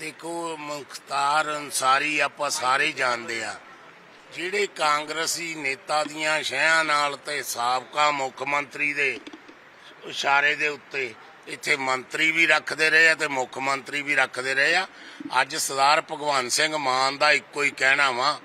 ਦੇਖੋ, ਮੁਖਤਾਰ ਅਨਸਾਰੀ ਆਪਾਂ ਸਾਰੇ ਜਾਣਦੇ ਆ। ਜਿਹੜੇ ਕਾਂਗਰਸੀ ਨੇਤਾ ਦੀਆਂ ਸ਼ਹਿਆਂ ਨਾਲ ਤੇ ਸਾਬਕਾ ਮੁੱਖ ਮੰਤਰੀ ਦੇ ਇਸ਼ਾਰੇ ਦੇ ਉੱਤੇ ਇੱਥੇ ਮੰਤਰੀ ਵੀ ਰੱਖਦੇ ਰਹੇ ਆ ਤੇ ਮੁੱਖ ਮੰਤਰੀ ਵੀ ਰੱਖਦੇ ਰਹੇ ਆ। ਅੱਜ ਸਰਦਾਰ ਭਗਵੰਤ ਸਿੰਘ ਮਾਨ ਦਾ ਇੱਕੋ ਹੀ ਕਹਿਣਾ ਵਾ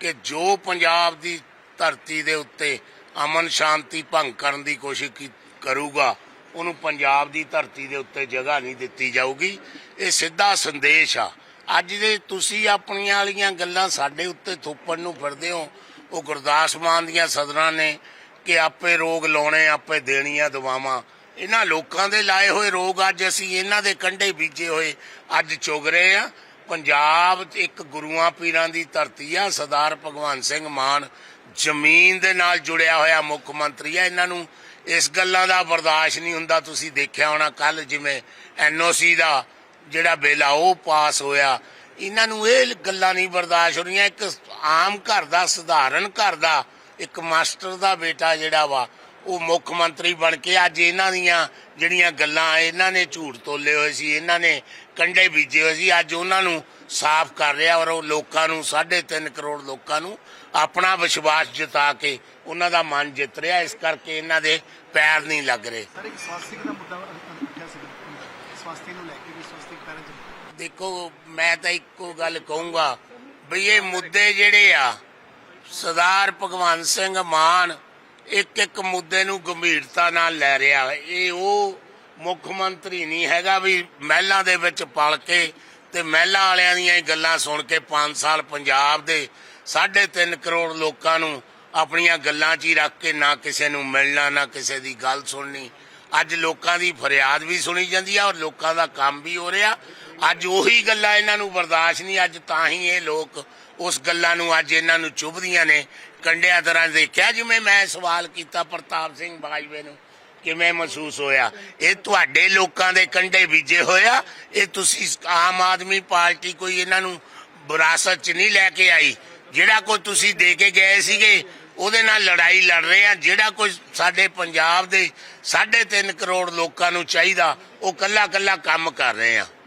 ਕਿ ਜੋ ਪੰਜਾਬ ਦੀ ਧਰਤੀ ਦੇ ਉੱਤੇ ਅਮਨ ਸ਼ਾਂਤੀ ਭੰਗ ਕਰਨ ਦੀ ਕੋਸ਼ਿਸ਼ ਕਰੂਗਾ ਉਹਨੂੰ ਪੰਜਾਬ ਦੀ ਧਰਤੀ ਦੇ ਉੱਤੇ ਜਗ੍ਹਾ ਨਹੀਂ ਦਿੱਤੀ ਜਾਊਗੀ। ਇਹ ਸਿੱਧਾ ਸੰਦੇਸ਼ ਆ। ਅੱਜ ਦੇ ਤੁਸੀਂ ਆਪਣੀਆਂ ਵਾਲੀਆਂ ਗੱਲਾਂ ਸਾਡੇ ਉੱਤੇ ਥੋਪਣ ਨੂੰ ਫਿਰਦੇ ਹੋ, ਉਹ ਗੁਰਦਾਸ ਮਾਨ ਦੀਆਂ ਸਦਰਾਂ ਨੇ ਕਿ ਆਪੇ ਰੋਗ ਲਾਉਣੇ, ਆਪੇ ਦੇਣੀਆਂ ਦਵਾਵਾਂ ਇਹਨਾਂ ਲੋਕਾਂ ਦੇ ਲਾਏ ਹੋਏ ਰੋਗ ਅੱਜ ਅਸੀਂ ਇਹਨਾਂ ਦੇ ਕੰਢੇ ਬੀਜੇ ਹੋਏ ਅੱਜ ਚੁਗ ਰਹੇ ਆ ਪੰਜਾਬ ਇੱਕ ਗੁਰੂਆਂ ਪੀਰਾਂ ਦੀ ਧਰਤੀ ਆ, ਸਰਦਾਰ ਭਗਵੰਤ ਸਿੰਘ ਮਾਨ ਜ਼ਮੀਨ ਦੇ ਨਾਲ ਜੁੜਿਆ ਹੋਇਆ ਮੁੱਖ ਮੰਤਰੀ ਆ। ਇਹਨਾਂ ਨੂੰ ਇਸ ਗੱਲਾਂ ਦਾ ਬਰਦਾਸ਼ਤ ਨਹੀਂ ਹੁੰਦਾ, ਤੁਸੀਂ ਦੇਖਿਆ ਹੋਣਾ ਕੱਲ ਜਿਵੇਂ ਐਨਓਸੀ ਦਾ ਜਿਹੜਾ ਬਿੱਲ ਆ, ਉਹ ਪਾਸ ਹੋਇਆ। ਇਹਨਾਂ ਨੂੰ ਇਹ ਗੱਲਾਂ ਨਹੀਂ ਬਰਦਾਸ਼ਤ ਹੋ ਰਹੀਆਂ। ਇੱਕ ਆਮ ਘਰ ਦਾ, ਸਧਾਰਨ ਘਰ ਦਾ, ਇੱਕ ਮਾਸਟਰ ਦਾ ਬੇਟਾ ਜਿਹੜਾ ਵਾ, ਉਹ ਮੁੱਖ ਮੰਤਰੀ ਬਣ ਕੇ ਅੱਜ ਇਹਨਾਂ ਦੀਆਂ ਜਿਹੜੀਆਂ ਗੱਲਾਂ ਇਹਨਾਂ ਨੇ ਝੂਠ ਤੋਲੇ ਹੋਏ ਸੀ, ਇਹਨਾਂ ਨੇ ਕੰਡੇ ਬੀਜੇ ਹੋਏ ਸੀ। ਅੱਜ ਉਹਨਾਂ ਨੂੰ ਸਾਫ਼ ਕਰ ਰਿਹਾ ਔਰ ਉਹ ਲੋਕਾਂ ਨੂੰ 3.5 ਕਰੋੜ ਲੋਕਾਂ ਨੂੰ ਆਪਣਾ ਵਿਸ਼ਵਾਸ ਜਿਤਾ ਕੇ ਉਹਨਾਂ ਦਾ ਮਨ ਜਿੱਤ ਰਿਹਾ। ਇਸ ਕਰਕੇ ਇਹਨਾਂ ਦੇ ਪੈਰ ਨਹੀਂ ਲੱਗ ਰਹੇ। ਸਰ ਇੱਕ ਸਵਾਸਥਿਕ ਦਾ ਮੁੱਦਾ ਉੱਠਿਆ ਸੀ। ਸਵਾਸਥਿਕ ਨੂੰ ਲੈ ਕੇ ਵੀ ਸਵਾਸਥਿਕ ਪੈਰਾਂ 'ਚ ਦੇਖੋ ਮੈਂ ਤਾਂ ਇੱਕੋ ਗੱਲ ਕਹੂੰਗਾ ਵੀ ਇਹ ਮੁੱਦੇ ਜਿਹੜੇ ਆ ਸਰਦਾਰ ਭਗਵੰਤ ਸਿੰਘ ਮਾਨ ਇੱਕ ਇੱਕ ਮੁੱਦੇ ਨੂੰ ਗੰਭੀਰਤਾ ਨਾਲ ਲੈ ਰਿਹਾ। ਇਹ ਉਹ ਮੁੱਖ ਮੰਤਰੀ ਨਹੀਂ ਹੈਗਾ ਵੀ ਮਹਿਲਾਂ ਦੇ ਵਿੱਚ ਪਲ ਕੇ ਤੇ ਮਹਿਲਾ ਵਾਲਿਆਂ ਦੀਆਂ ਇਹ ਗੱਲਾਂ ਸੁਣ ਕੇ 5 ਸਾਲ ਪੰਜਾਬ ਦੇ 3.5 ਕਰੋੜ ਲੋਕਾਂ ਨੂੰ ਆਪਣੀਆਂ ਗੱਲਾਂ 'ਚ ਹੀ ਰੱਖ ਕੇ ਨਾ ਕਿਸੇ ਨੂੰ ਮਿਲਣਾ, ਨਾ ਕਿਸੇ ਦੀ ਗੱਲ ਸੁਣਨੀ। ਅੱਜ ਲੋਕਾਂ ਦੀ ਫਰਿਆਦ ਵੀ ਸੁਣੀ ਜਾਂਦੀ ਆ ਔਰ ਲੋਕਾਂ ਦਾ ਕੰਮ ਵੀ ਹੋ ਰਿਹਾ। ਅੱਜ ਉਹੀ ਗੱਲਾਂ ਇਹਨਾਂ ਨੂੰ ਬਰਦਾਸ਼ਤ ਨਹੀਂ, ਅੱਜ ਤਾਂ ਹੀ ਇਹ ਲੋਕ ਉਸ ਗੱਲਾਂ ਨੂੰ ਅੱਜ ਇਹਨਾਂ ਨੂੰ ਚੁੱਭਦੀਆਂ ਨੇ। ਕੰਡਿਆਂ ਤਰ੍ਹਾਂ ਦੇਖਿਆ? ਜਿਵੇਂ ਮੈਂ ਸਵਾਲ ਕੀਤਾ ਪ੍ਰਤਾਪ ਸਿੰਘ ਬਾਜਵੇ ਨੂੰ। ਕਿਵੇਂ ਮਹਿਸੂਸ ਹੋਇਆ? ਇਹ ਤੁਹਾਡੇ ਲੋਕਾਂ ਦੇ ਕੰਡੇ ਬੀਜੇ ਹੋਇਆ? ਇਹ ਤੁਸੀਂ ਆਮ ਆਦਮੀ ਪਾਰਟੀ ਕੋਈ ਇਹਨਾਂ ਨੂੰ ਵਿਰਾਸਤ ਚ ਨਹੀਂ ਲੈ ਕੇ ਆਈ? ਜਿਹੜਾ ਕੋਈ ਤੁਸੀਂ ਦੇ ਕੇ ਗਏ ਸੀਗੇ, ਉਹਦੇ ਨਾਲ ਲੜਾਈ ਲੜ ਰਹੇ ਆ। ਜਿਹੜਾ ਕੋਈ ਸਾਡੇ ਪੰਜਾਬ ਦੇ 3.5 ਕਰੋੜ ਲੋਕਾਂ ਨੂੰ ਚਾਹੀਦਾ, ਉਹ ਕੱਲਾ ਕੱਲਾ ਕੰਮ ਕਰ ਰਹੇ ਆ।